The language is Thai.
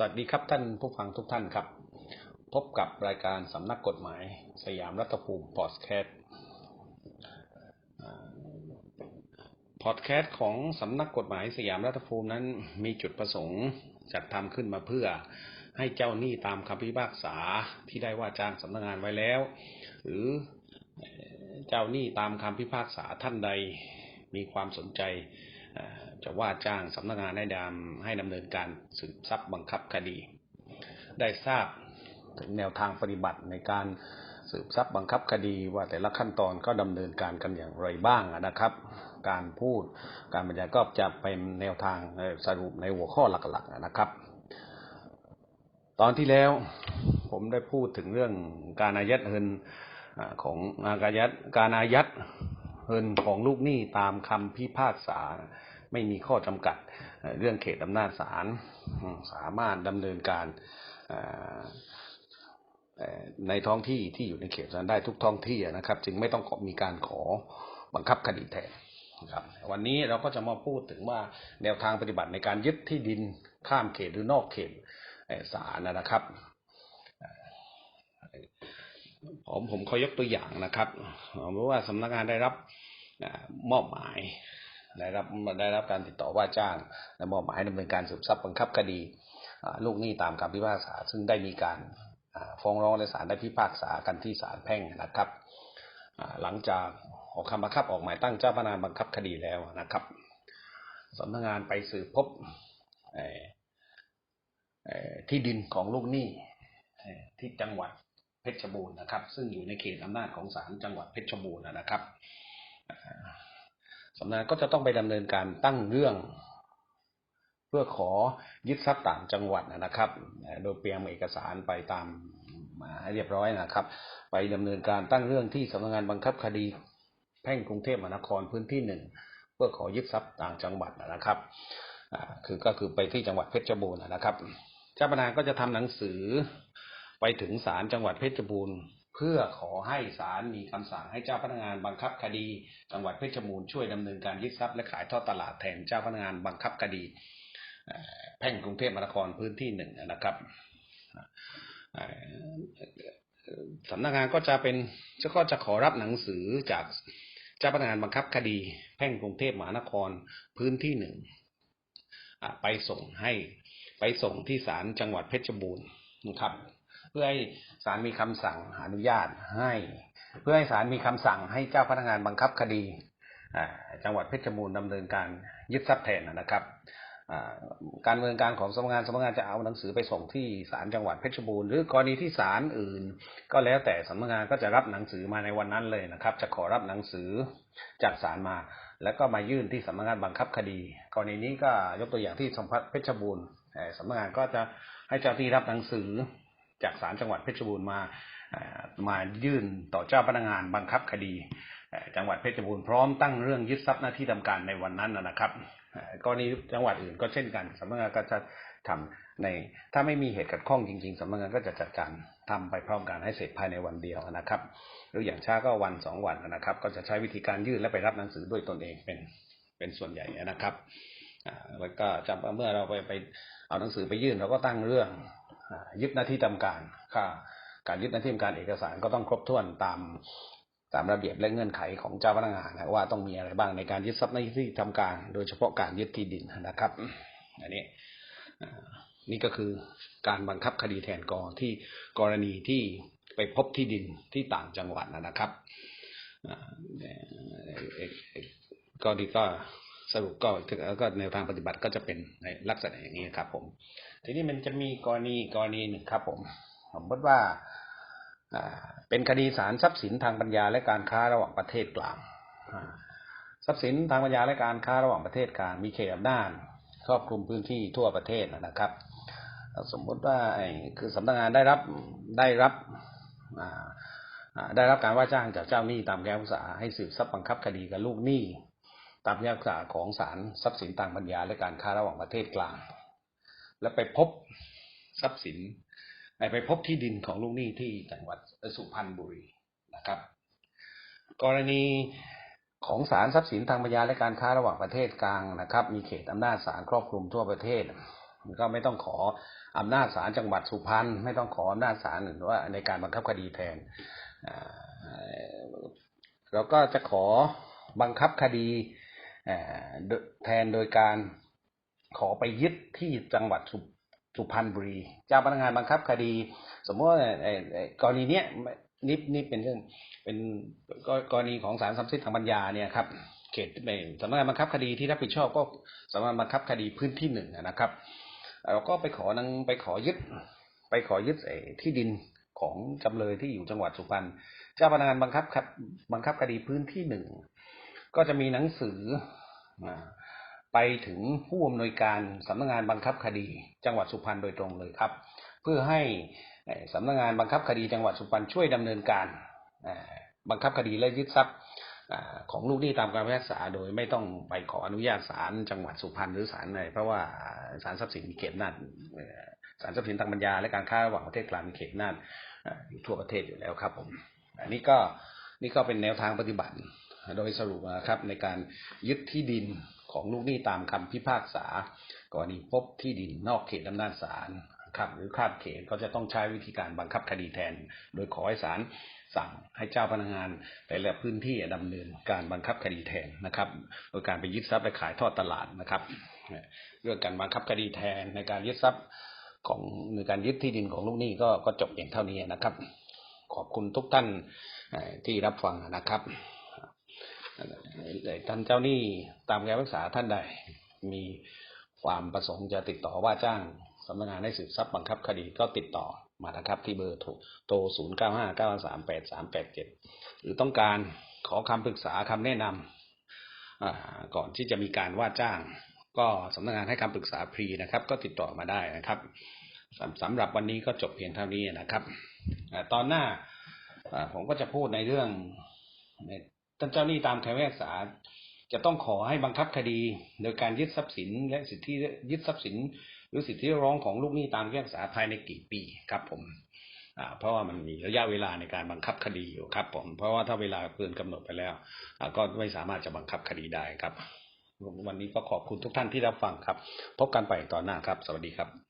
สวัสดีครับท่านผู้ฟังทุกท่านครับ พบกับรายการสำนักกฎหมายสยามรัฐภูมิพอดแคสต์พอดแคสต์ของสำนักกฎหมายสยามรัฐภูมินั้นมีจุดประสงค์จัดทำขึ้นมาเพื่อให้เจ้าหนี้ตามคำพิพากษาที่ได้ว่าจ้างสำนักงานไว้แล้ว หรือเจ้าหนี้ตามคำพิพากษาท่านใดมีความสนใจ จะว่าจ้างสำนักงานให้ดำให้ดำเนินการสืบทรัพย์บังคับคดี ได้ทราบถึงแนวทางปฏิบัติในการสืบทรัพย์บังคับคดีว่าแต่ละขั้นตอนก็ดำเนินการกันอย่างไรบ้างนะครับ การพูดการบรรยายก็จะเป็นแนวทางสรุปในหัวข้อหลักๆนะครับ ตอนที่แล้วผมได้พูดถึงเรื่องการอายัดเงินของการอายัดการอายัด เงินของลูกหนี้ตามคำพิพากษา ไม่มีข้อจำกัดเรื่องเขตอำนาจศาลสามารถดำเนินการในท้องที่ที่อยู่ในเขตนั้นได้ทุกท้องที่นะครับ จึงไม่ต้องมีการขอบังคับคดีแทนครับวันนี้เราก็จะมาพูดถึงว่าแนวทางปฏิบัติในการยึดที่ดินข้ามเขตหรือนอกเขตศาลนะครับผมผมขอยกตัวอย่างนะครับเพราะว่าสำนักงานได้รับ มอบหมายได้รับได้รับการติดต่อว่าจ้างและมอบหมายดำเนินการสืบทรัพย์บังคับคดีลูกหนี้ตามคำพิพากษา ซึ่งได้มีการฟ้องร้องในศาลได้พิพากษากันที่ศาลแพ่งนะครับ หลังจากออกคำบังคับออกหมายตั้งเจ้าพนักงานบังคับคดีแล้วนะครับสำนักงานไปสืบพบที่ดินของลูกหนี้ที่จังหวัดเพชรบูรณ์นะครับ ซึ่งอยู่ในเขตอำนาจของศาลจังหวัดเพชรบูรณ์นะครับ สำนักก็จะต้องไปดำเนินการตั้งเรื่อง เพื่อขอยึดทรัพย์ต่างจังหวัดนะครับ โดยเตรียมเอกสารไปตามมาให้เรียบร้อยนะครับ ไปดำเนินการตั้งเรื่องที่สำนักงานบังคับคดี แพ่งกรุงเทพมหานครพื้นที่หนึ่งเพื่อขอยึดทรัพย์ต่างจังหวัดนะครับคือก็คือไปที่จังหวัดเพชรบูรณ์นะครับ เจ้าพนักก็จะทำหนังสือไปถึงศาลจังหวัดเพชรบูรณ์ เพื่อขอให้ศาลมีคำสั่งให้เจ้าพนักงานบังคับคดี จังหวัดเพชรบูรณ์ช่วยดำเนินการยึดทรัพย์และขายทอดตลาดแทนเจ้าพนักงานบังคับคดีแพ่งกรุงเทพมหานครพื้นที่หนึ่งนะครับสำนักงานก็จะเป็นจะก็จะขอรับหนังสือจากเจ้าพนักงานบังคับคดี แพ่งกรุงเทพมหานครพื้นที่หนึ่งไปส่งให้ไปส่งที่ศาลจังหวัดเพชรบูรณ์นะครับ เพื่อให้ศาลมีคำสั่งอนุญาตให้ เพื่อให้ศาลมีคำสั่งให้เจ้าพนักงานบังคับคดีจังหวัดเพชรบูรณ์ดำเนินการยึดทรัพย์แทนนะครับการดำเนินการของสำนักงานสำนักงานจะเอาหนังสือไปส่งที่ศาลจังหวัดเพชรบูรณ์หรือกรณีที่ศาลอื่น ก็แล้วแต่สำนักงานก็จะรับหนังสือมาในวันนั้นเลยนะครับ จะขอรับหนังสือจากศาลมา แล้วก็มายื่นที่สำนักงานบังคับคดี กรณีนี้ก็ยกตัวอย่างที่สมพัฒเพชรบูรณ์สำนักงานก็จะให้เจ้าที่รับหนังสือ จากศาลจังหวัดเพชรบูรณ์มามายื่นต่อเจ้าพนักงานบังคับคดี จังหวัดเพชรบูรณ์พร้อมตั้งเรื่องยึดทรัพย์หน้าที่ทำการในวันนั้นนะครับกรณีจังหวัดอื่นก็เช่นกันสำนักงานก็จะทำในถ้าไม่มีเหตุขัดข้องจริง ๆสำนักงานก็จะจัดการทำไปพร้อมกันให้เสร็จภายในวันเดียวนะครับ หรืออย่างช้าก็วันสองวันนะครับ ก็จะใช้วิธีการยื่นและไปรับหนังสือด้วยตนเองเป็นเป็นส่วนใหญ่นะครับแล้วก็จำเมื่อเราไปไปเอาหนังสือไปยื่นเราก็ตั้งเรื่อง ยึดหน้าที่ทำการค่าการยึดหน้าที่ทำการเอกสารก็ต้องครบถ้วนตามตามระเบียบและเงื่อนไขของเจ้าพนักงานนะว่าต้องมีอะไรบ้างในการยึดทรัพย์หน้าที่ทำการ โดยเฉพาะการยึดที่ดินนะครับ อันนี้นี่ก็คือการบังคับคดีแทนกอที่กรณีที่ไปพบที่ดินที่ต่างจังหวัดนะครับก็ดีก็ สรุปก็ก็แนวทางปฏิบัติก็จะเป็นในลักษณะอย่างนี้ครับ ผม ทีนี้มันจะมีกรณีกรณีหนึ่งครับ ผมสมมติว่าเป็นคดีสารทรัพย์สินทางปัญญาและการค้าระหว่างประเทศกลางทรัพย์สินทางปัญญาและการค้าระหว่างประเทศกลางมีเขตอำนาจครอบคลุมพื้นที่ทั่วประเทศนะครับ สมมติว่าคือสำนักงานได้รับได้รับได้รับการว่าจ้างจากเจ้าหนี้ตามแก้วสาให้สืบทรัพย์บังคับคดีกับลูกหนี้ ตามยากษาของศาลทรัพย์สินทางปัญญาและการค้าระหว่างประเทศกลาง และไปพบทรัพย์สินไปพบที่ดินของลูกหนี้ที่จังหวัดสุพรรณบุรีนะครับ กรณีของศาลทรัพย์สินทางปัญญาและการค้าระหว่างประเทศกลางนะครับ มีเขตอำนาจศาลครอบคลุมทั่วประเทศก็ไม่ต้องขออำนาจศาลจังหวัดสุพรรณไม่ต้องขออำนาจศาลหรือว่าในการบังคับคดีแทนอ่าแล้วก็จะขอบังคับคดี แทนโดยการขอไปยึดที่จังหวัดสุสุพรรณบุรี เจ้าพนักงานบังคับคดี สมมติว่ากรณีเนี้ยนี่นี่เป็นเรื่องเป็นกรณีของศาลทรัพย์สินทางปัญญาเนี่ยครับเขตในสำนักงานบังคับคดีที่รับผิดชอบก็สำนักงานบังคับคดีพื้นที่หนึ่งนะครับเราก็ไปขอนังไปขอยึด ไปขอยึดไอ้ที่ดินของจำเลยที่อยู่จังหวัดสุพรรณเจ้าพนักงานบังคับคดบังคับคดีพื้นที่หนึ่ง ก็จะมีหนังสือไปถึงผู้อำนวยการสำนักงานบังคับคดี จังหวัดสุพรรณโดยตรงเลยครับ เพื่อให้สำนักงานบังคับคดีจังหวัดสุพรรณช่วยดำเนินการบังคับคดีและยึดทรัพย์ของลูกหนี้ตามการพิพากษาโดยไม่ต้องไปขออนุญาตศาลจังหวัดสุพรรณหรือศาลไหนเพราะว่าศาลทรัพย์สินมีเขตนาจเอ่อศาลทรัพย์สินทางปัญญาและการค้าระหว่างประเทศกลางมีเขตน่าอยู่ทั่วประเทศอยู่แล้วครับผม อันนี้ก็นี่ก็เป็นแนวทางปฏิบัติ โดยสรุปนะครับในการยึดที่ดินของลูกหนี้ตามคำพิพากษากรณีพบที่ดินนอกเขตอำนาจศาลครับหรือข้ามเขตก็จะต้องใช้วิธีการบังคับคดีแทน โดยขอให้ศาลสั่งให้เจ้าพนักงานแต่ละพื้นที่ดำเนินการบังคับคดีแทนนะครับ โดยการไปยึดทรัพย์ไปขายทอดตลาดนะครับ เรื่องการบังคับคดีแทนในการยึดทรัพย์ของในการยึดที่ดินของลูกหนี้ก็ก็จบเพียงเท่านี้นะครับ ขอบคุณทุกท่านที่รับฟังนะครับ ท่านเจ้าหนี้ตามการรักษาท่านใดมีความประสงค์จะติดต่อว่าจ้างสำนักงานให้สืบทรัพย์บังคับคดีก็ติดต่อมานะครับที่เบอร์โทรโทร0 9 5 9 3 8 3 8 7 หรือต้องการขอคำปรึกษาคำแนะนำก่อนที่จะมีการว่าจ้าง ก็สำนักงานให้คำปรึกษาฟรีนะครับ ก็ติดต่อมาได้นะครับสำหรับวันนี้ก็จบเพียงเท่านี้นะครับ ตอนหน้าอ่าผมก็จะพูดในเรื่องใน ท่านเจ้าหนี้ตามคำพิพากษาจะต้องขอให้บังคับคดี โดยการยึดทรัพย์สิน และสิทธิยึดทรัพย์สิน หรือสิทธิเรียกร้องของลูกหนี้ตามคำพิพากษาภายในกี่ปีครับผมเพราะว่ามันมีระยะเวลาในการบังคับคดีอยู่ครับผมเพราะว่าถ้าเวลาเกินกำหนดไปแล้วก็ไม่สามารถจะบังคับคดีได้ครับ วันนี้ก็ขอบคุณทุกท่านที่รับฟังครับ พบกันใหม่ตอนหน้าครับ สวัสดีครับ